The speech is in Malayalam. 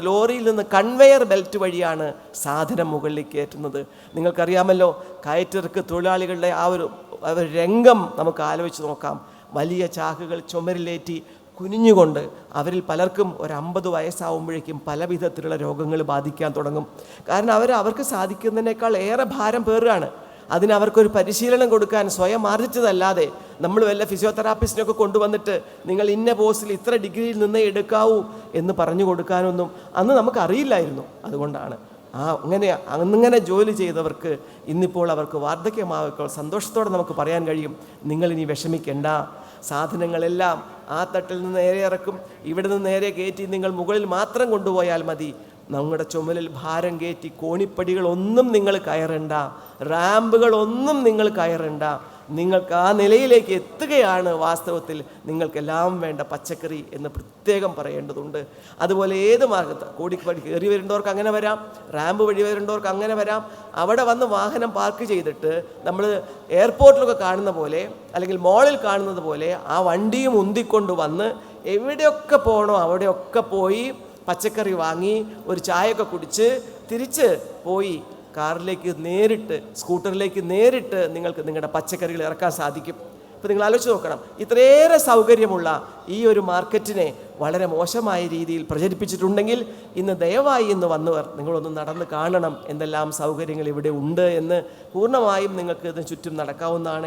ലോറിയിൽ നിന്ന് കൺവെയർ ബെൽറ്റ് വഴിയാണ് സാധനം മുകളിലേക്ക് കയറ്റുന്നത് നിങ്ങൾക്കറിയാമല്ലോ കയറ്റിറക്ക് തൊഴിലാളികളുടെ ആ ഒരു രംഗം നമുക്ക് ആലോചിച്ച് നോക്കാം. വലിയ ചാക്കുകൾ ചുമരിലേറ്റി കുനിഞ്ഞുകൊണ്ട് അവരിൽ പലർക്കും ഒരു അമ്പത് വയസ്സാവുമ്പോഴേക്കും പല വിധത്തിലുള്ള രോഗങ്ങൾ ബാധിക്കാൻ തുടങ്ങും. കാരണം അവർ അവർക്ക് സാധിക്കുന്നതിനേക്കാൾ ഏറെ ഭാരം പേറുകയാണ്. അതിന് അവർക്കൊരു പരിശീലനം കൊടുക്കാൻ സ്വയം ആർജിച്ചതല്ലാതെ നമ്മൾ വല്ല ഫിസിയോതെറാപ്പിസ്റ്റിനൊക്കെ കൊണ്ടുവന്നിട്ട് നിങ്ങൾ ഇന്ന പോസ്റ്റിൽ ഇത്ര ഡിഗ്രിയിൽ നിന്നേ എടുക്കാവൂ എന്ന് പറഞ്ഞു കൊടുക്കാനൊന്നും അന്ന് നമുക്ക് അറിയില്ലായിരുന്നു അതുകൊണ്ടാണ്. ആ അങ്ങനെ അങ്ങനെ ജോലി ചെയ്തവർക്ക് ഇന്നിപ്പോൾ അവർക്ക് വാർദ്ധക്യമാവുമ്പോൾ സന്തോഷത്തോടെ നമുക്ക് പറയാൻ കഴിയും. നിങ്ങളിനി വിഷമിക്കേണ്ട. സാധനങ്ങളെല്ലാം ആ തട്ടിൽ നിന്ന് നേരെ ഇറക്കും. ഇവിടെ നിന്ന് നേരെ കയറ്റി നിങ്ങൾ മുകളിൽ മാത്രം കൊണ്ടുപോയാൽ മതി. നമ്മുടെ ചുമലിൽ ഭാരം കയറ്റി കോണിപ്പടികളൊന്നും നിങ്ങൾ കയറണ്ട റാമ്പുകളൊന്നും നിങ്ങൾ കയറണ്ട. നിങ്ങൾക്ക് ആ നിലയിലേക്ക് എത്തുകയാണ് വാസ്തവത്തിൽ നിങ്ങൾക്കെല്ലാം വേണ്ട പച്ചക്കറി എന്ന് പ്രത്യേകം പറയേണ്ടതുണ്ട്. അതുപോലെ ഏത് മാർഗത്ത് കോടിപ്പടി കയറി വരേണ്ടവർക്ക് അങ്ങനെ വരാം റാമ്പ് വഴി വരേണ്ടവർക്ക് അങ്ങനെ വരാം. അവിടെ വന്ന് വാഹനം പാർക്ക് ചെയ്തിട്ട് നമ്മൾ എയർപോർട്ടിലൊക്കെ കാണുന്ന പോലെ അല്ലെങ്കിൽ മോളിൽ കാണുന്നത് പോലെ ആ വണ്ടിയും ഉന്തിക്കൊണ്ട് വന്ന് എവിടെയൊക്കെ പോകണോ അവിടെയൊക്കെ പോയി പച്ചക്കറി വാങ്ങി ഒരു ചായയൊക്കെ കുടിച്ച് തിരിച്ച് പോയി കാറിലേക്ക് നേരിട്ട് സ്കൂട്ടറിലേക്ക് നേരിട്ട് നിങ്ങൾക്ക് നിങ്ങളുടെ പച്ചക്കറികൾ ഇറക്കാൻ സാധിക്കും. അപ്പോൾ നിങ്ങൾ ആലോചിച്ച് നോക്കണം ഇത്രയേറെ സൗകര്യമുള്ള ഈ ഒരു മാർക്കറ്റിനെ വളരെ മോശമായ രീതിയിൽ പ്രചരിപ്പിച്ചിട്ടുണ്ടെങ്കിൽ ഇന്ന് ദയവായി ഇന്ന് വന്നവർ നിങ്ങളൊന്ന് നടന്ന് കാണണം എന്തെല്ലാം സൗകര്യങ്ങൾ ഇവിടെ ഉണ്ട് എന്ന്. പൂർണമായും നിങ്ങൾക്ക് ഇതിന് ചുറ്റും നടക്കാവുന്നതാണ്.